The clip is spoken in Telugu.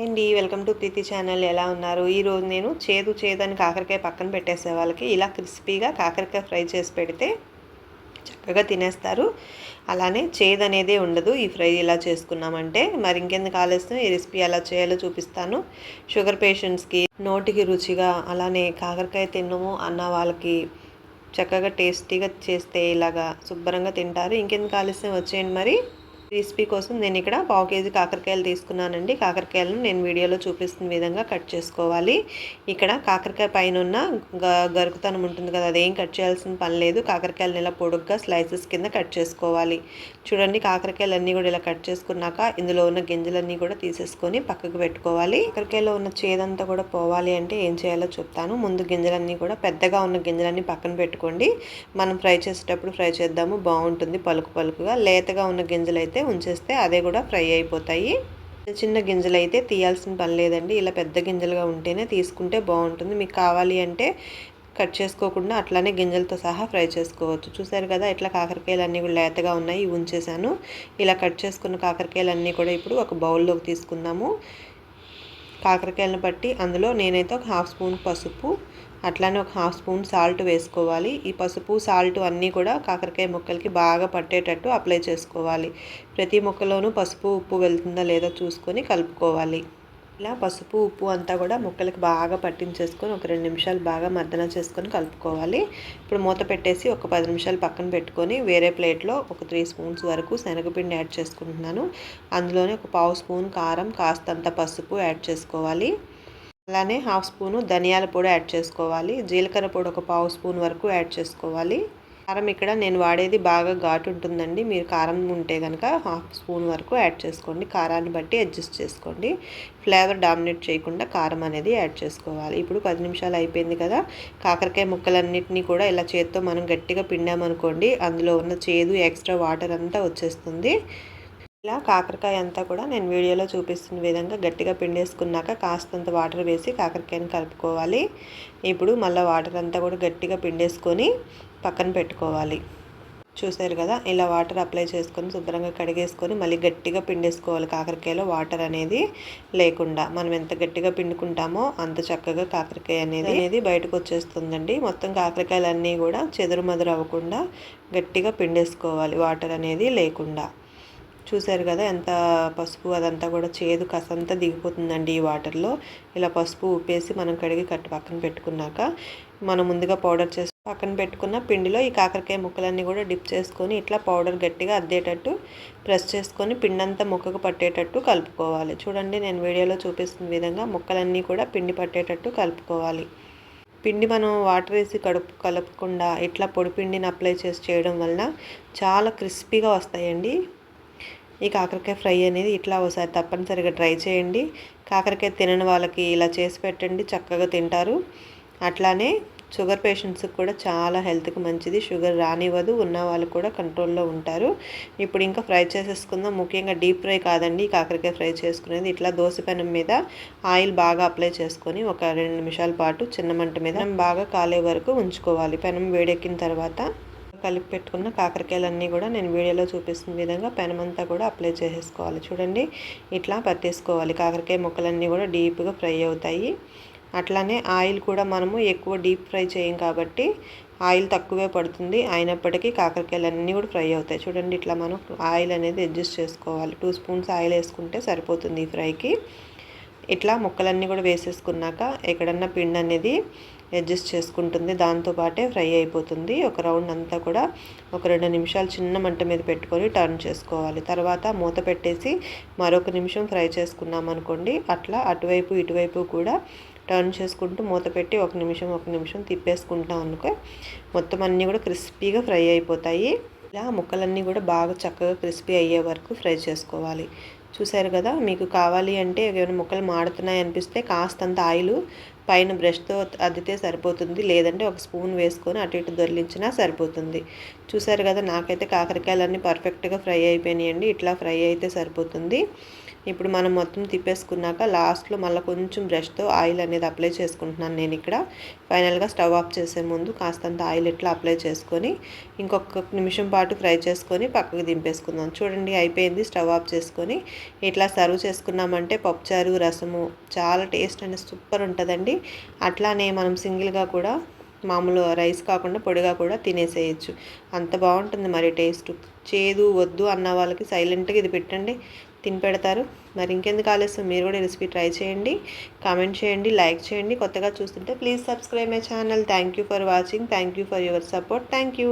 అండి వెల్కమ్ టు ప్రీతి ఛానల్. ఎలా ఉన్నారు? ఈరోజు నేను చేదు చేదని కాకరకాయ పక్కన పెట్టేసే వాళ్ళకి ఇలా క్రిస్పీగా కాకరకాయ ఫ్రై చేసి పెడితే చక్కగా తినేస్తారు. అలానే చేదు అనేదే ఉండదు. ఈ ఫ్రై ఇలా చేసుకున్నామంటే మరి ఇంకెందుకు ఆలస్యం? ఈ రెసిపీ ఎలా చేయాలో చూపిస్తాను. షుగర్ పేషెంట్స్కి నోటికి రుచిగా అలానే కాకరకాయ తిన్నము అన్న వాళ్ళకి చక్కగా టేస్టీగా చేస్తే ఇలాగా శుభ్రంగా తింటారు. ఇంకెందుకు ఆలస్యం? వచ్చేయండి మరి. రెసిపీ కోసం నేను ఇక్కడ పావు కేజీ కాకరకాయలు తీసుకున్నానండి. కాకరకాయలను నేను వీడియోలో చూపిస్తున్న విధంగా కట్ చేసుకోవాలి. ఇక్కడ కాకరకాయ పైన ఉన్న గరుకుతనం ఉంటుంది కదా అదేం కట్ చేయాల్సిన పని లేదు. కాకరకాయలను ఇలా పొడుగ్గా స్లైసెస్ కింద కట్ చేసుకోవాలి. చూడండి కాకరకాయలన్నీ కూడా ఇలా కట్ చేసుకున్నాక ఇందులో ఉన్న గింజలన్నీ కూడా తీసేసుకొని పక్కకు పెట్టుకోవాలి. కాకరకాయలో ఉన్న చేదంతా కూడా పోవాలి అంటే ఏం చేయాలో చెప్తాను. ముందు గింజలన్నీ కూడా పెద్దగా ఉన్న గింజలన్నీ పక్కన పెట్టుకోండి. మనం ఫ్రై చేసేటప్పుడు ఫ్రై చేద్దాము బాగుంటుంది పలుకు పలుకుగా. లేతగా ఉన్న గింజలు అయితే అయితే ఉంచేస్తే అదే కూడా ఫ్రై అయిపోతాయి. చిన్న గింజలు అయితే తీయాల్సిన పని లేదండి. ఇలా పెద్ద గింజలుగా ఉంటేనే తీసుకుంటే బాగుంటుంది. మీకు కావాలి అంటే కట్ చేసుకోకుండా అట్లానే గింజలతో సహా ఫ్రై చేసుకోవచ్చు. చూసారు కదా ఇట్లా కాకరకాయలు అన్నీ కూడా లేతగా ఉన్నాయి. ఉంచేసాను ఇలా కట్ చేసుకున్న కాకరకాయలు అన్నీ కూడా ఇప్పుడు ఒక బౌల్లోకి తీసుకుందాము. కాకరకాయలను బట్టి అందులో నేనైతే ఒక హాఫ్ స్పూన్ పసుపు అట్లానే ఒక హాఫ్ స్పూన్ సాల్ట్ వేసుకోవాలి. ఈ పసుపు సాల్ట్ అన్నీ కూడా కాకరకాయ ముక్కలకి బాగా పట్టేటట్టు అప్లై చేసుకోవాలి. ప్రతి ముక్కలోనూ పసుపు ఉప్పు వెళ్తుందా లేదో చూసుకొని కలుపుకోవాలి. ఇలా పసుపు ఉప్పు అంతా కూడా ముక్కలకి బాగా పట్టించేసుకొని ఒక రెండు నిమిషాలు బాగా మర్దన చేసుకొని కలుపుకోవాలి. ఇప్పుడు మూత పెట్టేసి ఒక పది నిమిషాలు పక్కన పెట్టుకొని వేరే ప్లేట్లో ఒక త్రీ స్పూన్స్ వరకు శనగపిండి యాడ్ చేసుకుంటున్నాను. అందులోనే ఒక పావు స్పూన్ కారం కాస్తంత పసుపు యాడ్ చేసుకోవాలి. అలానే హాఫ్ స్పూను ధనియాల పొడి యాడ్ చేసుకోవాలి. జీలకర్ర పొడి ఒక పావు స్పూన్ వరకు యాడ్ చేసుకోవాలి. కారం ఇక్కడ నేను వాడేది బాగా ఘాటు ఉంటుందండి. మీరు కారం ఉంటే కనుక హాఫ్ స్పూన్ వరకు యాడ్ చేసుకోండి. కారాన్ని బట్టి అడ్జస్ట్ చేసుకోండి. ఫ్లేవర్ డామినేట్ చేయకుండా కారం అనేది యాడ్ చేసుకోవాలి. ఇప్పుడు పది నిమిషాలు అయిపోయింది కదా. కాకరకాయ ముక్కలన్నింటినీ కూడా ఇలా చేత్తో మనం గట్టిగా పిండామనుకోండి అందులో ఉన్న చేదు ఎక్స్ట్రా వాటర్ అంతా వచ్చేస్తుంది. ఇలా కాకరకాయ అంతా కూడా నేను వీడియోలో చూపిస్తున్న విధంగా గట్టిగా పిండేసుకున్నాక కాస్తంత వాటర్ వేసి కాకరకాయని కలుపుకోవాలి. ఇప్పుడు మళ్ళీ వాటర్ అంతా కూడా గట్టిగా పిండేసుకొని పక్కన పెట్టుకోవాలి. చూసారు కదా ఇలా వాటర్ అప్లై చేసుకొని శుభ్రంగా కడిగేసుకొని మళ్ళీ గట్టిగా పిండేసుకోవాలి. కాకరకాయలో వాటర్ అనేది లేకుండా మనం ఎంత గట్టిగా పిండుకుంటామో అంత చక్కగా కాకరకాయ అనేది అనేది బయటకు వచ్చేస్తుందండి. మొత్తం కాకరకాయలు అన్నీ కూడా చెదురు అవ్వకుండా గట్టిగా పిండేసుకోవాలి. వాటర్ అనేది లేకుండా. చూసారు కదా ఎంత పసుపు అదంతా కూడా చేదు కసంతా దిగిపోతుందండి ఈ వాటర్లో. ఇలా పసుపు ఉప్పేసి మనం కడిగి కట్టు పక్కన పెట్టుకున్నాక మనం ముందుగా పౌడర్ చేసి పక్కన పెట్టుకున్న పిండిలో ఈ కాకరకాయ ముక్కలన్నీ కూడా డిప్ చేసుకొని ఇట్లా పౌడర్ గట్టిగా అద్దేటట్టు ప్రెస్ చేసుకొని పిండంతా ముక్కకు పట్టేటట్టు కలుపుకోవాలి. చూడండి నేను వీడియోలో చూపిస్తున్న విధంగా ముక్కలన్నీ కూడా పిండి పట్టేటట్టు కలుపుకోవాలి. పిండి మనం వాటర్ వేసి కడుపు కలపకుండా ఇట్లా పొడి పిండిని అప్లై చేసి చేయడం వలన చాలా క్రిస్పీగా వస్తాయండి. ఈ కాకరకాయ ఫ్రై అనేది ఇట్లా ఒకసారి తప్పనిసరిగా ట్రై చేయండి. కాకరకాయ తినని వాళ్ళకి ఇలా చేసి పెట్టండి చక్కగా తింటారు. అట్లానే షుగర్ పేషెంట్స్కి కూడా చాలా హెల్త్కి మంచిది. షుగర్ రానివ్వదు ఉన్న వాళ్ళు కూడా కంట్రోల్లో ఉంటారు. ఇప్పుడు ఇంకా ఫ్రై చేసేసుకుందాం. ముఖ్యంగా డీప్ ఫ్రై కాదండి. కాకరకాయ ఫ్రై చేసుకునేది ఇట్లా దోశ పెనం మీద ఆయిల్ బాగా అప్లై చేసుకొని ఒక రెండు నిమిషాల పాటు చిన్న మంట మీద బాగా కాలే వరకు ఉంచుకోవాలి. పెనం వేడెక్కిన తర్వాత కలిపి పెట్టుకున్న కాకరకాయలన్నీ కూడా నేను వీడియోలో చూపిస్తున్న విధంగా పెనమంతా కూడా అప్లై చేసేసుకోవాలి. చూడండి ఇట్లా పట్టేసుకోవాలి. కాకరకాయ ముక్కలన్నీ కూడా డీప్గా ఫ్రై అవుతాయి. అట్లానే ఆయిల్ కూడా మనము ఎక్కువ డీప్ ఫ్రై చేయం కాబట్టి ఆయిల్ తక్కువే పడుతుంది. అయినప్పటికీ కాకరకాయలు అన్నీ కూడా ఫ్రై అవుతాయి. చూడండి ఇట్లా మనం ఆయిల్ అనేది అడ్జస్ట్ చేసుకోవాలి. టూ స్పూన్స్ ఆయిల్ వేసుకుంటే సరిపోతుంది ఈ ఫ్రైకి. ఇట్లా ముక్కలన్నీ కూడా వేసేసుకున్నాక ఎక్కడన్నా పిండి అనేది అడ్జస్ట్ చేసుకుంటుంది. దాంతోపాటే ఫ్రై అయిపోతుంది. ఒక రౌండ్ అంతా కూడా ఒక రెండు నిమిషాలు చిన్న మంట మీద పెట్టుకొని టర్న్ చేసుకోవాలి. తర్వాత మూత పెట్టేసి మరొక నిమిషం ఫ్రై చేసుకున్నాం అనుకోండి. అట్లా అటువైపు ఇటువైపు కూడా టర్న్ చేసుకుంటూ మూత పెట్టి ఒక నిమిషం ఒక నిమిషం తిప్పేసుకుంటాం అనుకో మొత్తం అన్నీ కూడా క్రిస్పీగా ఫ్రై అయిపోతాయి. ఇలా ముక్కలన్నీ కూడా బాగా చక్కగా క్రిస్పీ అయ్యే వరకు ఫ్రై చేసుకోవాలి. చూసారు కదా మీకు కావాలి అంటే ఏమైనా ముక్కలు మాడుతున్నాయి అనిపిస్తే కాస్తంత ఆయిల్ పైన బ్రష్తో అద్దితే సరిపోతుంది. లేదంటే ఒక స్పూన్ వేసుకొని అటు ఇటు దొరిలించినా సరిపోతుంది. చూసారు కదా నాకైతే కాకరకాయలన్నీ పర్ఫెక్ట్గా ఫ్రై అయిపోయినాయండి. ఇట్లా ఫ్రై అయితే సరిపోతుంది. ఇప్పుడు మనం మొత్తం తిప్పేసుకున్నాక లాస్ట్లో మళ్ళీ కొంచెం బ్రష్తో ఆయిల్ అనేది అప్లై చేసుకుంటున్నాను నేను ఇక్కడ. ఫైనల్గా స్టవ్ ఆఫ్ చేసే ముందు కాస్తంత ఆయిల్ ఇట్లా అప్లై చేసుకొని ఇంకొక నిమిషం పాటు ఫ్రై చేసుకొని పక్కకు దింపేసుకుందాం. చూడండి అయిపోయింది. స్టవ్ ఆఫ్ చేసుకొని ఇట్లా సర్వ్ చేసుకున్నామంటే పప్పుచారు రసము చాలా టేస్ట్ అనేది సూపర్ ఉంటుందండి. అట్లానే మనం సింగిల్గా కూడా మామూలు రైస్ కాకుండా పొడిగా కూడా తినేసేయచ్చు. అంత బాగుంటుంది మరి టేస్ట్. చేదు వద్దు అన్న వాళ్ళకి సైలెంట్గా ఇది పెట్టండి. తిని పెడతారు. మరి ఇంకెందుకు ఆలస్యం? మీరు కూడా రెసిపీ ట్రై చేయండి. కామెంట్ చేయండి లైక్ చేయండి. కొత్తగా చూస్తుంటే please subscribe my channel. Thank you for watching. Thank you for your support. Thank you